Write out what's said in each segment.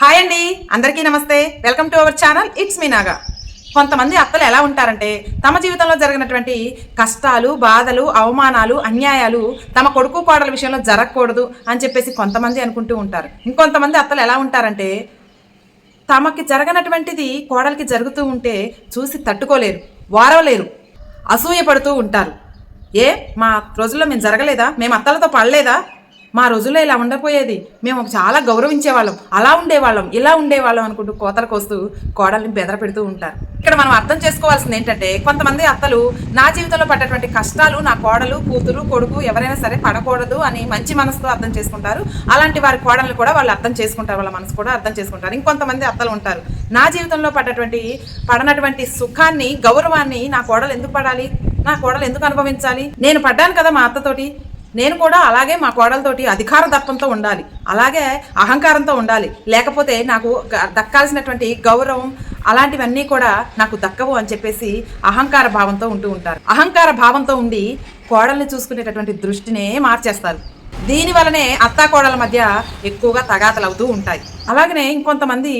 Hi అండి అందరికీ నమస్తే. Welcome to our channel it's me Naga. కొంతమంది అత్తలు ఎలా ఉంటారంటే తమ జీవితంలో జరిగినటువంటి కష్టాలు బాధలు అవమానాలు అన్యాయాలు తమ కొడుకు కోడల విషయంలో జరగకూడదు అని చెప్పేసి కొంతమంది అనుకుంటూ ఉంటారు. ఇంకొంతమంది అత్తలు ఎలా ఉంటారంటే తమకి జరగనటువంటిది కోడలికి జరుగుతూ ఉంటే చూసి తట్టుకోలేరు వారవలేరు అసూయ పడుతూ ఉంటారు. ఏ మా రోజుల్లో మేము జరగలేదా? మేము అత్తలతో పడలేదా? మా రోజుల్లో ఇలా ఉండపోయేది. మేము చాలా గౌరవించేవాళ్ళం. అలా ఉండేవాళ్ళం ఇలా ఉండేవాళ్ళం అనుకుంటూ కోతలకు వస్తూ కోడల్ని బెదర పెడుతూ ఉంటారు. ఇక్కడ మనం అర్థం చేసుకోవాల్సింది ఏంటంటే కొంతమంది అత్తలు నా జీవితంలో పడ్డటువంటి కష్టాలు నా కోడలు కూతురు కొడుకు ఎవరైనా సరే పడకూడదు అని మంచి మనసుతో అర్థం చేసుకుంటారు. అలాంటి వారి కోడల్ని కూడా వాళ్ళు అర్థం చేసుకుంటారు వాళ్ళ మనసు కూడా అర్థం చేసుకుంటారు. ఇంకొంతమంది అత్తలు ఉంటారు. నా జీవితంలో పడ్డటువంటి పడనటువంటి సుఖాన్ని గౌరవాన్ని నా కోడలు ఎందుకు పడాలి? నా కోడలు ఎందుకు అనుభవించాలి? నేను పడ్డాను కదా మా అత్తతోటి. నేను కూడా అలాగే మా కోడలతోటి అధికార దర్పంతో ఉండాలి. అలాగే అహంకారంతో ఉండాలి. లేకపోతే నాకు దక్కాల్సినటువంటి గౌరవం అలాంటివన్నీ కూడా నాకు దక్కవు అని చెప్పేసి అహంకార భావంతో ఉంటూ ఉంటారు. అహంకార భావంతో ఉండి కోడల్ని చూసుకునేటటువంటి దృష్టినే మార్చేస్తారు. దీని వలనే అత్తా కోడల మధ్య ఎక్కువగా తగాతలు అవుతూ ఉంటాయి. అలాగనే ఇంకొంతమంది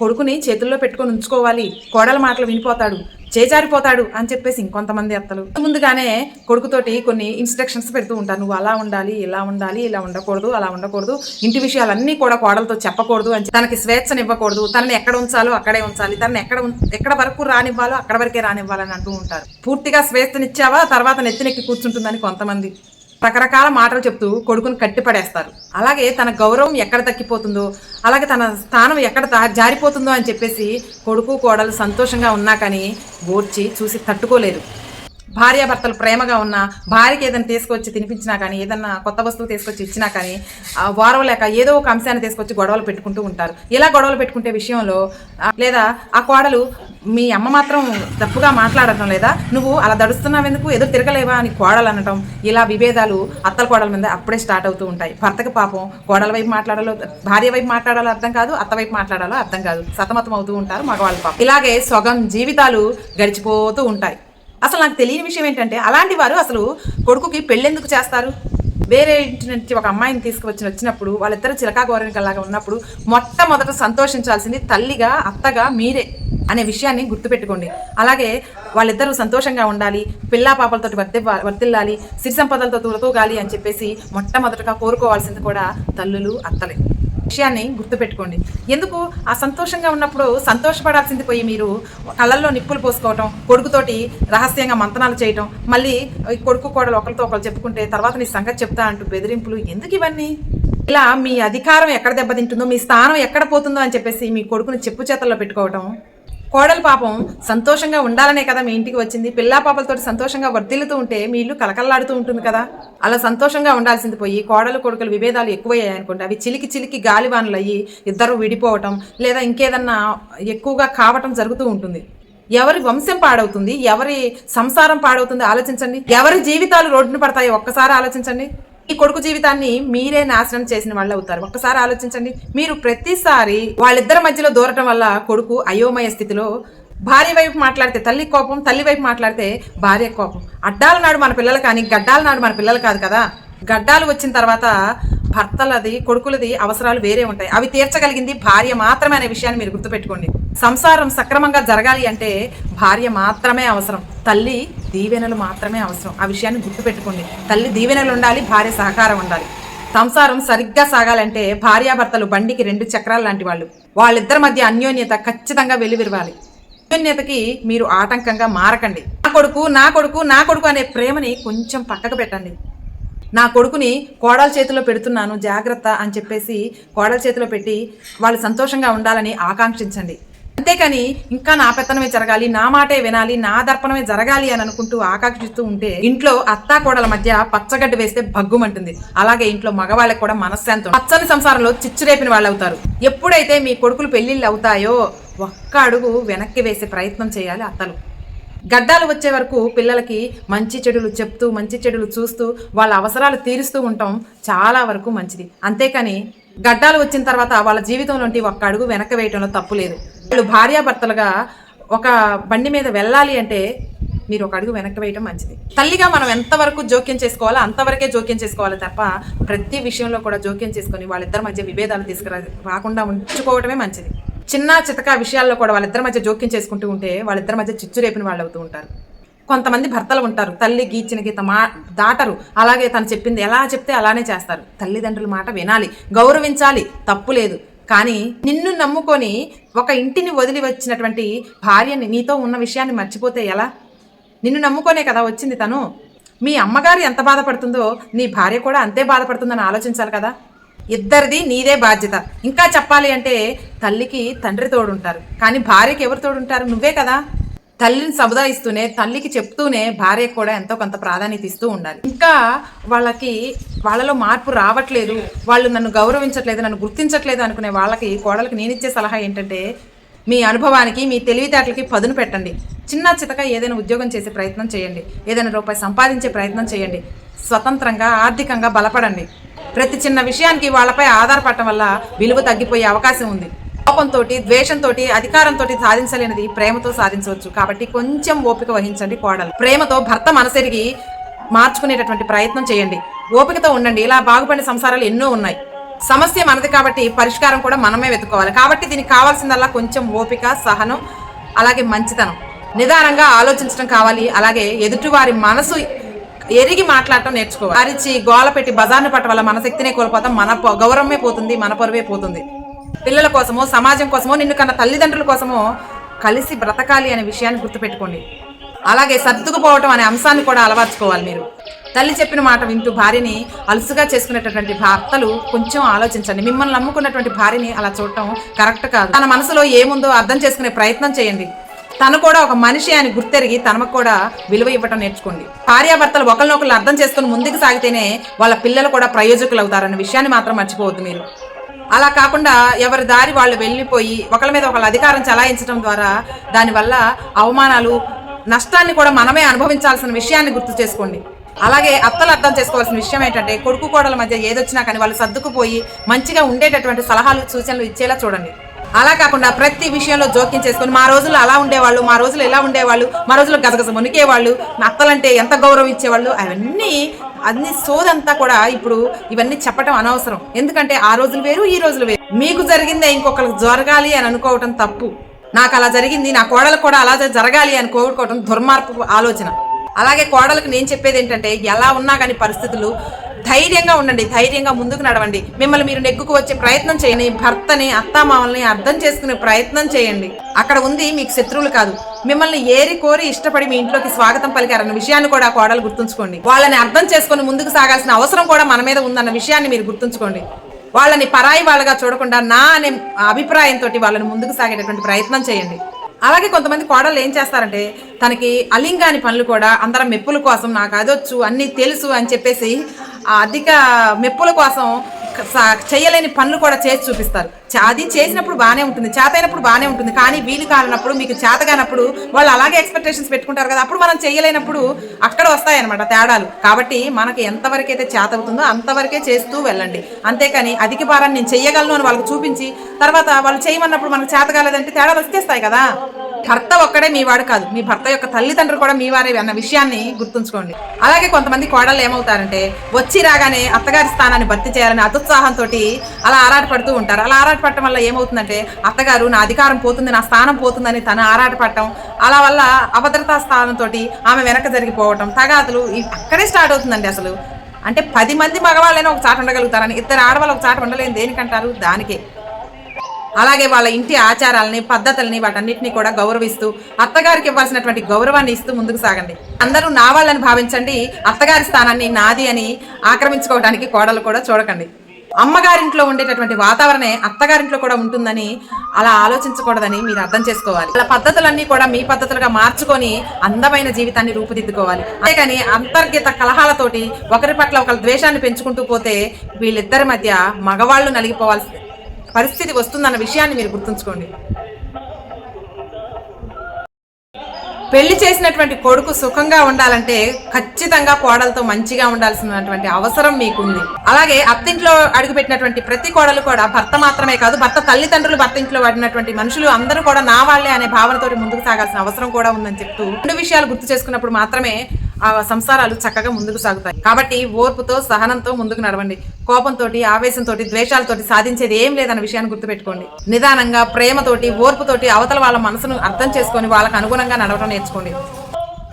కొడుకుని చేతుల్లో పెట్టుకొని ఉంచుకోవాలి. కోడల మాటలు వినిపోతాడు. చేజారిపోతాడు అని చెప్పేసి ఇంకొంతమంది అత్తలు. ముందుగానే కొడుకుతోటి కొన్ని ఇన్స్ట్రక్షన్స్ పెడుతూ ఉంటారు. నువ్వు అలా ఉండాలి ఇలా ఉండాలి ఇలా ఉండకూడదు అలా ఉండకూడదు. ఇంటి విషయాలన్నీ కూడా కోడలతో చెప్పకూడదు అని తనకి స్వేచ్ఛనివ్వకూడదు. తనని ఎక్కడ ఉంచాలో అక్కడే ఉంచాలి. తనని ఎక్కడ ఉం- ఎక్కడ వరకు రానివ్వాలో అక్కడ వరకే రానివ్వాలని అంటూ ఉంటారు. పూర్తిగా స్వేచ్ఛనిచ్చావా? తర్వాత నెత్తినెక్కి కూర్చుంటుందని కొంతమంది రకరకాల మాటలు చెప్తూ కొడుకుని కట్టిపడేస్తారు. అలాగే తన గౌరవం ఎక్కడ తగ్గిపోతుందో అలాగే తన స్థానం ఎక్కడ జారిపోతుందో అని చెప్పేసి కొడుకు కోడలు సంతోషంగా ఉన్నా కానీ ఓడ్చి చూసి తట్టుకోలేరు భార్యాభర్తలు ప్రేమగా ఉన్న భార్యకి ఏదైనా తీసుకొచ్చి తినిపించినా కానీ ఏదన్నా కొత్త వస్తువు తీసుకొచ్చి ఇచ్చినా కానీ ఆ వారం లేక ఏదో ఒక అంశాన్ని తీసుకొచ్చి గొడవలు పెట్టుకుంటూ ఉంటారు. ఇలా గొడవలు పెట్టుకుంటే విషయంలో లేదా ఆ కోడలు మీ అమ్మ మాత్రం తప్పుగా మాట్లాడటం లేదా? నువ్వు అలా దడుస్తున్నావు ఎందుకు? ఎదురు తిరగలేవా అని కోడలు అనటం ఇలా విభేదాలు అత్తల కోడల మీద అప్పుడే స్టార్ట్ అవుతూ ఉంటాయి. భర్తకు పాపం కోడల వైపు మాట్లాడాలో భార్య వైపు మాట్లాడాలో అర్థం కాదు అత్త వైపు మాట్లాడాలో అర్థం కాదు. సతమతం అవుతూ ఉంటారు మగవాళ్ళ పాపం. ఇలాగే సొగం జీవితాలు గడిచిపోతూ ఉంటాయి. అసలు నాకు తెలియని విషయం ఏంటంటే అలాంటి వారు అసలు కొడుకుకి పెళ్ళెందుకు చేస్తారు? వేరే ఇంటి నుంచి ఒక అమ్మాయిని తీసుకువచ్చి వచ్చినప్పుడు వాళ్ళిద్దరు చిలకా గోరనికల్లాగా ఉన్నప్పుడు మొట్టమొదట సంతోషించాల్సింది తల్లిగా అత్తగా మీరే అనే విషయాన్ని గుర్తుపెట్టుకోండి. అలాగే వాళ్ళిద్దరూ సంతోషంగా ఉండాలి పిల్లా పాపలతో వర్తి వర్తిల్లాలి సిరి సంపదలతో తులతూగాలి అని చెప్పేసి మొట్టమొదటగా కోరుకోవాల్సింది కూడా తల్లులు అత్తలే. విషయాన్ని గుర్తుపెట్టుకోండి. ఎందుకు? ఆ సంతోషంగా ఉన్నప్పుడు సంతోషపడాల్సింది పోయి మీరు కళ్ళల్లో నిప్పులు పోసుకోవటం కొడుకుతోటి రహస్యంగా మంతనాలు చేయటం మళ్ళీ ఈ కొడుకు కోడలు ఒకరితో ఒకరు చెప్పుకుంటే తర్వాత నీ సంగతి చెప్తా అంటూ బెదిరింపులు ఎందుకు ఇవన్నీ? ఇలా మీ అధికారం ఎక్కడ దెబ్బతింటుందో మీ స్థానం ఎక్కడ పోతుందో అని చెప్పేసి మీ కొడుకుని చెప్పు చేతల్లో పెట్టుకోవటం కోడలు పాపం సంతోషంగా ఉండాలనే కదా మీ ఇంటికి వచ్చింది. పిల్లా పాపలతో సంతోషంగా వర్ధిల్లుతూ ఉంటే మీ ఇల్లు కలకల్లాడుతూ ఉంటుంది కదా. అలా సంతోషంగా ఉండాల్సింది పోయి కోడలు కొడుకులు విభేదాలు ఎక్కువయ్యాయి అనుకోండి అవి చిలికి చిలికి గాలివానలు అయ్యి ఇద్దరు విడిపోవటం లేదా ఇంకేదన్నా ఎక్కువగా కావటం జరుగుతూ ఉంటుంది. ఎవరి వంశం పాడవుతుంది? ఎవరి సంసారం పాడవుతుంది? ఆలోచించండి. ఎవరి జీవితాలు రోడ్డున పడతాయి ఒక్కసారి ఆలోచించండి. ఈ కొడుకు జీవితాన్ని మీరే నాశనం చేసిన వాళ్ళు అవుతారు. ఒక్కసారి ఆలోచించండి. మీరు ప్రతిసారి వాళ్ళిద్దరి మధ్యలో దూరటం వల్ల కొడుకు అయోమయ స్థితిలో భార్య వైపు మాట్లాడితే తల్లి కోపం తల్లి వైపు మాట్లాడితే భార్య కోపం. అడ్డాల నాడు మన పిల్లలు కానీ గడ్డాల నాడు మన పిల్లలు కాదు కదా. గడ్డాలు వచ్చిన తర్వాత భర్తలది కొడుకులది అవసరాలు వేరే ఉంటాయి. అవి తీర్చగలిగింది భార్య మాత్రమే అనే విషయాన్ని మీరు గుర్తుపెట్టుకోండి. సంసారం సక్రమంగా జరగాలి అంటే భార్య మాత్రమే అవసరం. తల్లి దీవెనలు మాత్రమే అవసరం. ఆ విషయాన్ని గుర్తుపెట్టుకోండి. తల్లి దీవెనలు ఉండాలి భార్య సహకారం ఉండాలి. సంసారం సరిగ్గా సాగాలంటే భార్యాభర్తలు బండికి రెండు చక్రాలు లాంటి వాళ్ళు. వాళ్ళిద్దరి మధ్య అన్యోన్యత ఖచ్చితంగా వెలువిరవాలి. అన్యోన్యతకి మీరు ఆటంకంగా మారకండి. నా కొడుకు నా కొడుకు నా కొడుకు అనే ప్రేమని కొంచెం పక్కకు పెట్టండి. నా కొడుకుని కోడల చేతిలో పెడుతున్నాను జాగ్రత్త అని చెప్పేసి కోడల చేతిలో పెట్టి వాళ్ళు సంతోషంగా ఉండాలని ఆకాంక్షించండి. అంతేకాని ఇంకా నా పెత్తనమే జరగాలి నా మాటే వినాలి నా దర్పణమే జరగాలి అని అనుకుంటూ ఆకాంక్షిస్తూ ఉంటే ఇంట్లో అత్తా కోడల మధ్య పచ్చగడ్డ వేస్తే భగ్గుమంటుంది. అలాగే ఇంట్లో మగవాళ్ళకి కూడా మనశ్శాంతి పచ్చని సంసారంలో చిచ్చురేపిన వాళ్ళు అవుతారు ఎప్పుడైతే మీ కొడుకులు పెళ్ళిళ్ళు అవుతాయో ఒక్క అడుగు వెనక్కి వేసే ప్రయత్నం చేయాలి అత్తలు. గడ్డాలు వచ్చే వరకు పిల్లలకి మంచి చెడులు చెప్తూ మంచి చెడులు చూస్తూ వాళ్ళ అవసరాలు తీరుస్తూ ఉండటం చాలా వరకు మంచిది. అంతేకాని గడ్డాలు వచ్చిన తర్వాత వాళ్ళ జీవితంలోంటి ఒక్క అడుగు వెనక వేయటంలో తప్పు లేదు. వాళ్ళు భార్యాభర్తలుగా ఒక బండి మీద వెళ్ళాలి అంటే మీరు ఒక అడుగు వెనక్కి వేయడం మంచిది. తల్లిగా మనం ఎంతవరకు జోక్యం చేసుకోవాలో అంతవరకే జోక్యం చేసుకోవాలి తప్ప ప్రతి విషయంలో కూడా జోక్యం చేసుకొని వాళ్ళిద్దరి మధ్య విభేదాలు తీసుకురా రాకుండా ఉంచుకోవడమే మంచిది. చిన్న చితక విషయాల్లో కూడా వాళ్ళిద్దరి మధ్య జోక్యం చేసుకుంటూ ఉంటే వాళ్ళిద్దరి మధ్య చిచ్చు రేపిన వాళ్ళు అవుతూ ఉంటారు. కొంతమంది భర్తలు ఉంటారు. తల్లి గీచిన గీత మా దాటరు. అలాగే తను చెప్పింది ఎలా చెప్తే అలానే చేస్తారు. తల్లిదండ్రుల మాట వినాలి గౌరవించాలి. తప్పు లేదు. కానీ నిన్ను నమ్ముకొని ఒక ఇంటిని వదిలి వచ్చినటువంటి భార్యని నీతో ఉన్న విషయాన్ని మర్చిపోతే ఎలా? నిన్ను నమ్ముకోనే కదా వచ్చింది తను? మీ అమ్మగారు ఎంత బాధపడుతుందో నీ భార్య కూడా అంతే బాధపడుతుందని ఆలోచించాలి కదా? ఇద్దరిది నీదే బాధ్యత. ఇంకా చెప్పాలి అంటే తల్లికి తండ్రి తోడుంటారు. కానీ భార్యకి ఎవరు తోడుంటారు? నువ్వే కదా? తల్లిని సముదాయిస్తూనే తల్లికి చెప్తూనే భార్యకు కూడా ఎంతో కొంత ప్రాధాన్యత ఇస్తూ ఉండాలి. ఇంకా వాళ్ళకి వాళ్ళలో మార్పు రావట్లేదు వాళ్ళు నన్ను గౌరవించట్లేదు నన్ను గుర్తించట్లేదు అనుకునే వాళ్ళకి కోడలకి నేను ఇచ్చే సలహా ఏంటంటే మీ అనుభవానికి మీ తెలివితేటలకి పదును పెట్టండి. చిన్న చితక ఏదైనా ఉద్యోగం చేసే ప్రయత్నం చేయండి. ఏదైనా రూపాయి సంపాదించే ప్రయత్నం చేయండి. స్వతంత్రంగా ఆర్థికంగా బలపడండి. ప్రతి చిన్న విషయానికి వాళ్ళపై ఆధారపడటం వల్ల విలువ తగ్గిపోయే అవకాశం ఉంది. కోపంతో ద్వేషంతో అధికారంతో సాధించలేనిది ప్రేమతో సాధించవచ్చు. కాబట్టి కొంచెం ఓపిక వహించండి కోడలు. ప్రేమతో భర్త మనసెరిగి మార్చుకునేటటువంటి ప్రయత్నం చేయండి. ఓపికతో ఉండండి. ఇలా బాగుపడిన సంసారాలు ఎన్నో ఉన్నాయి. సమస్య మనది కాబట్టి పరిష్కారం కూడా మనమే వెతుక్కోవాలి. కాబట్టి దీనికి కావాల్సిందల్లా కొంచెం ఓపిక సహనం అలాగే మంచితనం. నిదానంగా ఆలోచించడం కావాలి. అలాగే ఎదుటివారి మనసు ఎరిగి మాట్లాడటం నేర్చుకోవాలి. అరిచి గోల పెట్టి బజార్ను పట్ట వల్ల మన శక్తినే కోల్పోతాం. మన గౌరవమే పోతుంది మన పరువే పోతుంది. పిల్లల కోసమో సమాజం కోసమో నిన్ను కన్న తల్లిదండ్రుల కోసమో కలిసి బ్రతకాలి అనే విషయాన్ని గుర్తుపెట్టుకోండి. అలాగే సర్దుకుపోవటం అనే అంశాన్ని కూడా అలవర్చుకోవాలి మీరు. తల్లి చెప్పిన మాట వింటూ భార్యని అలుసుగా చేసుకునేటటువంటి భర్తలు కొంచెం ఆలోచించండి. మిమ్మల్ని నమ్ముకున్నటువంటి భార్యని అలా చూడటం కరెక్ట్ కాదు. తన మనసులో ఏముందో అర్థం చేసుకునే ప్రయత్నం చేయండి. తను కూడా ఒక మనిషి అని గుర్తెరిగి తనకు కూడా విలువ ఇవ్వటం నేర్చుకోండి. భార్యాభర్తలు ఒకరినొకరు అర్థం చేసుకుని ముందుకు సాగితేనే వాళ్ళ పిల్లలు కూడా ప్రయోజకులు అవుతారన్న విషయాన్ని మాత్రం మర్చిపోవద్దు మీరు. అలా కాకుండా ఎవరి దారి వాళ్ళు వెళ్ళిపోయి ఒకళ్ళ మీద ఒకళ్ళ అధికారం చలాయించడం ద్వారా దానివల్ల అవమానాలు నష్టాన్ని కూడా మనమే అనుభవించాల్సిన విషయాన్ని గుర్తు చేసుకోండి. అలాగే అత్తలు అర్థం చేసుకోవాల్సిన విషయం ఏంటంటే కొడుకు కోడల మధ్య ఏదొచ్చినా కానీ వాళ్ళు సర్దుకుపోయి మంచిగా ఉండేటటువంటి సలహాలు సూచనలు ఇచ్చేలా చూడండి. అలా కాకుండా ప్రతి విషయంలో జోక్యం చేసుకొని మా రోజుల్లో అలా ఉండేవాళ్ళు మా రోజులు ఎలా ఉండేవాళ్ళు మా రోజుల్లో గజగజ మునికేవాళ్ళు మా అత్తలంటే ఎంత గౌరవం ఇచ్చేవాళ్ళు అవన్నీ అన్ని సోదంతా కూడా ఇప్పుడు ఇవన్నీ చెప్పటం అనవసరం. ఎందుకంటే ఆ రోజులు వేరు ఈ రోజులు వేరు. మీకు జరిగిందే ఇంకొకరికి జరగాలి అని అనుకోవటం తప్పు. నాకు అలా జరిగింది నా కోడలకు కూడా అలా జరగాలి అని కోరుకోవటం దుర్మార్పు ఆలోచన. అలాగే కోడలకు నేను చెప్పేది ఏంటంటే ఎలా ఉన్నా కానీ పరిస్థితులు ధైర్యంగా ఉండండి ధైర్యంగా ముందుకు నడవండి. మిమ్మల్ని మీరు నెగ్గుకు వచ్చే ప్రయత్నం చేయండి. భర్తని అత్తామామల్ని అర్థం చేసుకునే ప్రయత్నం చేయండి. అక్కడ ఉంది మీకు శత్రువులు కాదు. మిమ్మల్ని ఏరి కోరి ఇష్టపడి మీ ఇంట్లోకి స్వాగతం పలికారన్న విషయాన్ని కూడా కోడలు గుర్తుంచుకోండి. వాళ్ళని అర్థం చేసుకొని ముందుకు సాగాల్సిన అవసరం కూడా మన మీద ఉందన్న విషయాన్ని మీరు గుర్తుంచుకోండి. వాళ్ళని పరాయి వాళ్ళగా చూడకుండా నా అనే అభిప్రాయంతో వాళ్ళని ముందుకు సాగేటటువంటి ప్రయత్నం చేయండి. అలాగే కొంతమంది కోడలు ఏం చేస్తారంటే తనకి అలింగాని పనులు కూడా అందరం మెప్పుల కోసం నాకు అదొచ్చు అన్నీ తెలుసు అని చెప్పేసి ఆ అధిక మెప్పుల కోసం చేయలేని పనులు కూడా చేసి చూపిస్తారు. అది చేసినప్పుడు బాగానే ఉంటుంది. చేత అయినప్పుడు బాగానే ఉంటుంది. కానీ వీలు కాలినప్పుడు మీకు చేత కానప్పుడు వాళ్ళు అలాగే ఎక్స్పెక్టేషన్స్ పెట్టుకుంటారు కదా అప్పుడు మనం చేయలేనప్పుడు అక్కడ వస్తాయన్నమాట తేడాలు. కాబట్టి మనకి ఎంతవరకు అయితే చేత అవుతుందో అంతవరకే చేస్తూ వెళ్ళండి. అంతేకాని అధిక భారాన్ని నేను చేయగలను అని వాళ్ళకి చూపించి తర్వాత వాళ్ళు చేయమన్నప్పుడు మనకు చేత కాలేదంటే తేడాలు వచ్చేస్తాయి కదా. భర్త ఒక్కడే మీ వాడు కాదు. మీ భర్త యొక్క తల్లిదండ్రులు కూడా మీ వారే అన్న విషయాన్ని గుర్తుంచుకోండి. అలాగే కొంతమంది కోడళ్ళు ఏమవుతారంటే వచ్చి రాగానే అత్తగారి స్థానాన్ని భర్తీ చేయాలని అతుత్సాహంతో అలా ఆరాటపడుతూ ఉంటారు. అలా ఆరాటపడటం వల్ల ఏమవుతుందంటే అత్తగారు నా అధికారం పోతుంది నా స్థానం పోతుందని తను ఆరాటపడటం అలా వల్ల అభద్రతా స్థానంతో ఆమె వెనక జరిగిపోవటం తగాదులు అక్కడే స్టార్ట్ అవుతుందండి అసలు. అంటే పది మంది మగవాళ్ళైనా ఒక చాట ఉండగలుగుతారని ఇద్దరు ఆడవాళ్ళు ఒక చాట ఉండలేని దేనికంటారు? దానికే. అలాగే వాళ్ళ ఇంటి ఆచారాలని పద్ధతుల్ని వాటన్నిటిని కూడా గౌరవిస్తూ అత్తగారికి ఇవ్వాల్సినటువంటి గౌరవాన్ని ఇస్తూ ముందుకు సాగండి. అందరూ నా వాళ్ళని భావించండి అత్తగారి స్థానాన్ని నాది అని ఆక్రమించుకోవడానికి కోడలు కూడా చూడకండి. అమ్మగారింట్లో ఉండేటటువంటి వాతావరణే అత్తగారింట్లో కూడా ఉంటుందని అలా ఆలోచించకూడదని మీరు అర్థం చేసుకోవాలి. అలా పద్ధతులన్నీ కూడా మీ పద్ధతులుగా మార్చుకొని అందమైన జీవితాన్ని రూపుదిద్దుకోవాలి. అంతేకాని అంతర్గత కలహాలతోటి ఒకరి పట్ల ఒకరి ద్వేషాన్ని పెంచుకుంటూ పోతే వీళ్ళిద్దరి మధ్య మగవాళ్ళు నలిగిపోవాల్సి పరిస్థితి వస్తుందన్న విషయాన్ని మీరు గుర్తుంచుకోండి. పెళ్ళి చేసినటువంటి కొడుకు సుఖంగా ఉండాలంటే ఖచ్చితంగా కోడలతో మంచిగా ఉండాల్సినటువంటి అవసరం మీకుంది. అలాగే అత్తింట్లో అడుగుపెట్టినటువంటి ప్రతి కోడలు కూడా భర్త మాత్రమే కాదు భర్త తల్లిదండ్రులు భర్త ఇంట్లో పడినటువంటి మనుషులు అందరూ కూడా నా వాళ్ళే అనే భావనతోటి ముందుకు సాగాల్సిన అవసరం కూడా ఉందని చెప్తూ రెండు విషయాలు గుర్తు చేసుకున్నప్పుడు మాత్రమే ఆ సంసారాలు చక్కగా ముందుకు సాగుతాయి. కాబట్టి ఓర్పుతో సహనంతో ముందుకు నడవండి. కోపంతో ఆవేశంతో ద్వేషాలతోటి సాధించేది ఏం లేదన్న విషయాన్ని గుర్తుపెట్టుకోండి. నిదానంగా ప్రేమతోటి ఓర్పుతోటి అవతల వాళ్ళ మనసును అర్థం చేసుకొని వాళ్ళకు అనుగుణంగా నడవడం నేర్చుకోండి.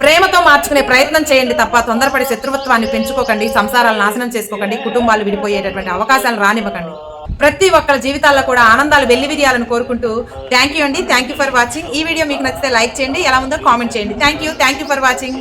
ప్రేమతో మార్చుకునే ప్రయత్నం చేయండి తప్ప తొందరపడి శత్రుత్వాన్ని పెంచుకోకండి సంసారాలు నాశనం చేసుకోకండి కుటుంబాలు విడిపోయేటటువంటి అవకాశాలు రానివ్వకండి. ప్రతి ఒక్కరి జీవితాల్లో కూడా ఆనందాలు వెల్లివిరియాలని కోరుకుంటూ థ్యాంక్ యూ అండి. Thank you for watching. ఈ వీడియో మీకు నచ్చితే లైక్ చేయండి ఎలా ఉందో కామెంట్ చేయండి. Thank you. Thank you for watching.